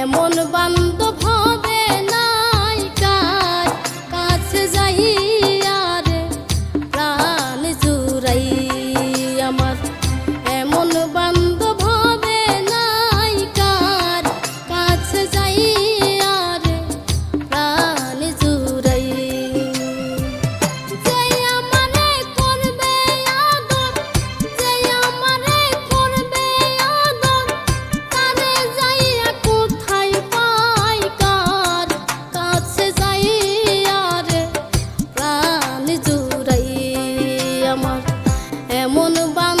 এমন বান আমার এমন বান